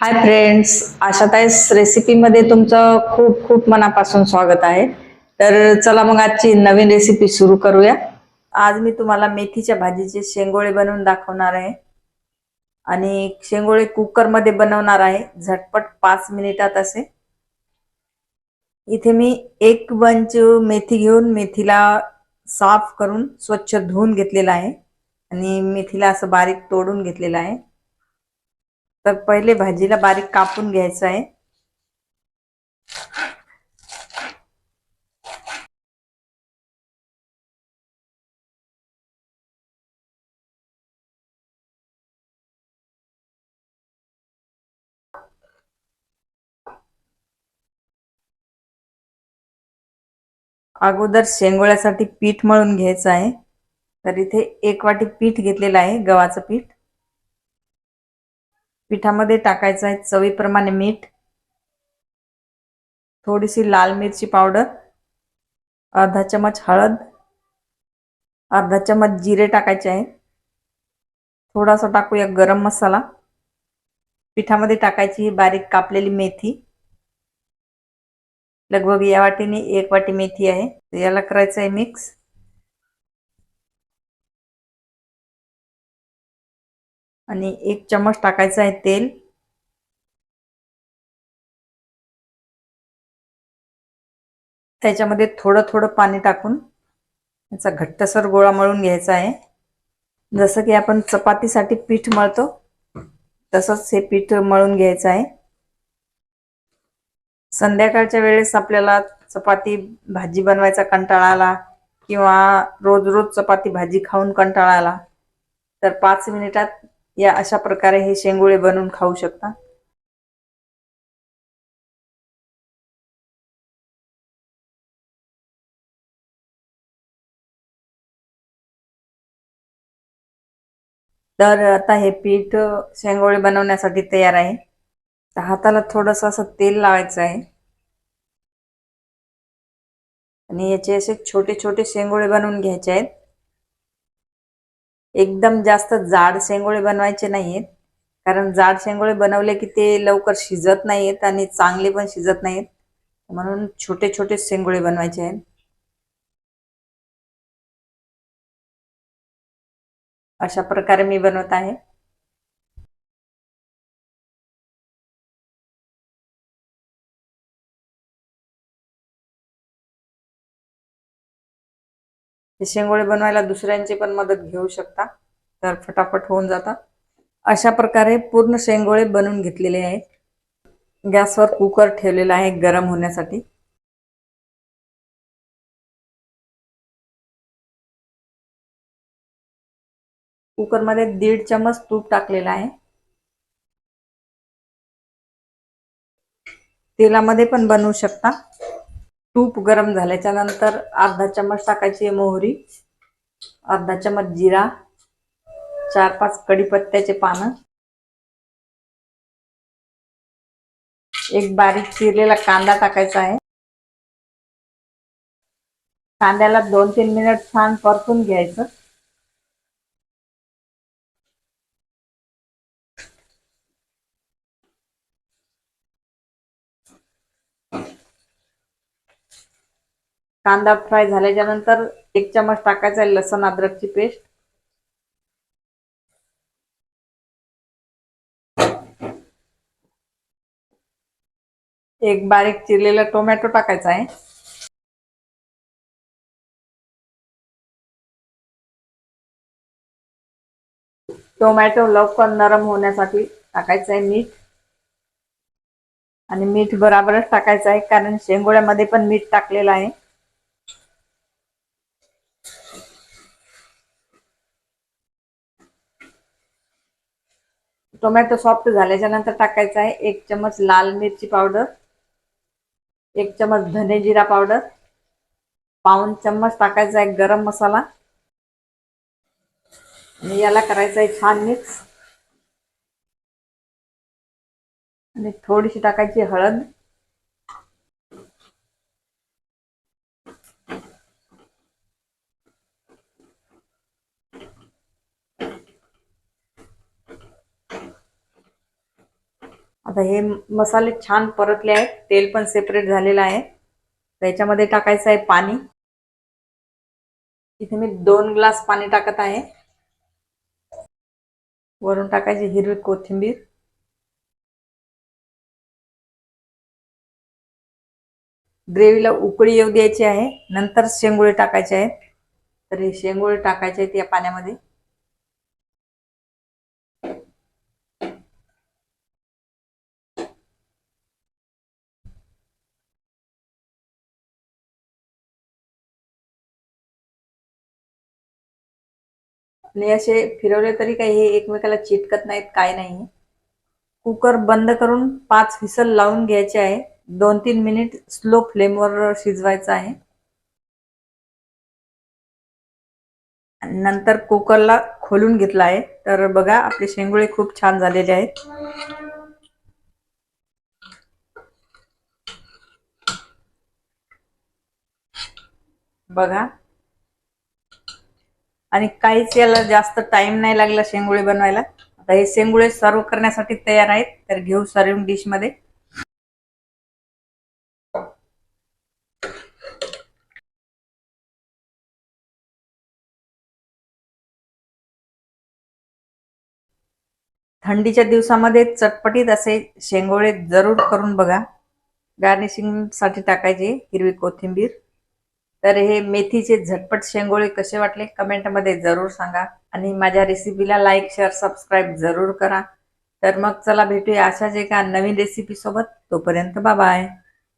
Hi friends आशाताईस रेसिपीमध्ये तुमचं खूप खूप मनापासून स्वागत आहे. तर चला मग आजची नवीन रेसिपी सुरू करूया. आज मी तुम्हाला मेथीच्या भाजीचे शेंगोळे बनवून दाखवणार आहे. आणि शेंगोळे कुकरमध्ये बनवणार आहे. झटपट पाच मिनिटात असे. इथे मी एक बंच मेथी घेऊन मेथीला साफ करून स्वच्छ धुवून घेतलेला आहे. आणि मेथीला असं बारीक तोडून घेतलेलं आहे. तर पहिले भाजीला बारीक कापून घ्यायचं आहे. अगोदर शेंगोळ्यासाठी पीठ मळून घ्यायचं आहे. तर इथे एक वाटी पीठ घेतलेलं आहे गव्हाचं पीठ. पिठामध्ये टाकायचं आहे चवीप्रमाणे मीठ थोडीशी लाल मिरची पावडर अर्धा चमच हळद अर्धा चमच जिरे टाकायचे आहे. थोडासा टाकूया गरम मसाला. पिठामध्ये टाकायची ही बारीक कापलेली मेथी. लगभग या वाटीने एक वाटी मेथी आहे. याला करायचं आहे मिक्स. आणि एक चमच टाकायचं आहे तेल. त्याच्यामध्ये थोडं थोडं पाणी टाकून याचा घट्टसर गोळा मळून घ्यायचा आहे. जसं की आपण चपातीसाठी पीठ मळतो तसंच हे पीठ मळून घ्यायचं आहे. संध्याकाळच्या वेळेस आपल्याला चपाती भाजी बनवायचा कंटाळा आला किंवा रोज रोज चपाती भाजी खाऊन कंटाळा आला तर पाच मिनिटात या अशा प्रकारे हे शेंगुळे बनवून खाऊ शकता. तर आता हे पीठ शेंगोळे बनवण्यासाठी तयार आहे. तर हाताला थोडस असं तेल लावायचं आहे. आणि याचे असे छोटे छोटे शेंगोळे बनवून घ्यायचे आहेत. एकदम जास्त जाड शेंगोळे बनवायचे नाहीयेत. कारण जाड शेंगोळे बनवले की ते लवकर शिजत नाहीयेत आणि चांगले पण शिजत नाहीत म्हणून छोटे छोटे शेंगोळे बनवायचे आहेत. अशा प्रकारे मी बनवत आहे. हे शेंगोळे बनवायला दुसऱ्यांची पण मदत घेऊ शकता. तर फटाफट होऊन जातात अशा प्रकारे पूर्ण शेंगोळे बनवून घेतलेले आहेत. गॅसवर कुकर ठेवलेला आहे गरम होण्यासाठी. कुकरमध्ये दीड चमच तूप टाकलेला आहे. तेलामध्ये पण बनवू शकता. तूप गरम झाल्याच्यानंतर अर्धा चमच टाकायची मोहरी अर्धा चमच जिरा चार पाच कढीपत्त्याचे पानं एक बारीक चिरलेला कांदा टाकायचा आहे. कांद्याला दोन तीन मिनिट छान परतून घ्यायचं. कांदा फ्राय झाल्याच्यानंतर एक चमच टाकायचा आहे लसण अद्रकची पेस्ट. एक बारीक चिरलेला टोमॅटो टाकायचा आहे. टोमॅटो लवकर नरम होण्यासाठी टाकायचं आहे मीठ. आणि मीठ बराबरच टाकायचं आहे कारण शेंगोळ्यामध्ये पण मीठ टाकलेलं आहे. टोमॅटो सॉफ्ट झाल्याच्यानंतर टाकायचा आहे एक चमच लाल मिरची पावडर एक चमच धने जिरा पावडर पाऊन चम्मच टाकायचा आहे गरम मसाला. आणि याला करायचं आहे छान मिक्स. आणि थोडीशी टाकायची हळद. आता हे मसाले छान परतले आहेत. तेल पण सेपरेट झालेलं आहे. त्याच्यामध्ये टाकायचं आहे पाणी. इथे मी दोन ग्लास पाणी टाकत आहे. वरून टाकायची हिरवी कोथिंबीर. ग्रेव्हीला उकळी येऊ द्यायची आहे. नंतर शेंगोळे टाकायचे आहेत. तर हे शेंगोळे टाकायचे आहेत या पाण्यामध्ये. आणि असे फिरवले तरी काही हे एकमेकाला चिटकत नाहीत काय नाही. कुकर बंद करून पाच विसल लावून घ्यायचे आहे. दोन तीन मिनिट स्लो फ्लेमवर शिजवायचं आहे. नंतर कुकरला खोलून घेतला आहे. तर बघा आपले शेंगुळे खूप छान झालेले आहेत. बघा आणि काहीच याला जास्त टाइम नाही लागला शेंगुळे बनवायला. आता हे शेंगुळे सर्व करण्यासाठी तयार आहेत तर घेऊ सर्विंग डिशमध्ये. थंडीच्या दिवसामध्ये चटपटीत असे शेंगोळे जरूर करून बघा. गार्निशिंगसाठी टाकायचे हिरवी कोथिंबीर. तर हे मेथीचे झटपट शेंगोळे कसे वाटले कमेंटमध्ये जरूर सांगा. आणि माझ्या रेसिपीला लाईक शेअर सबस्क्राईब जरूर करा. तर मग चला भेटूया अशाच एका नवीन रेसिपीसोबत तोपर्यंत तोपर्यंत बाय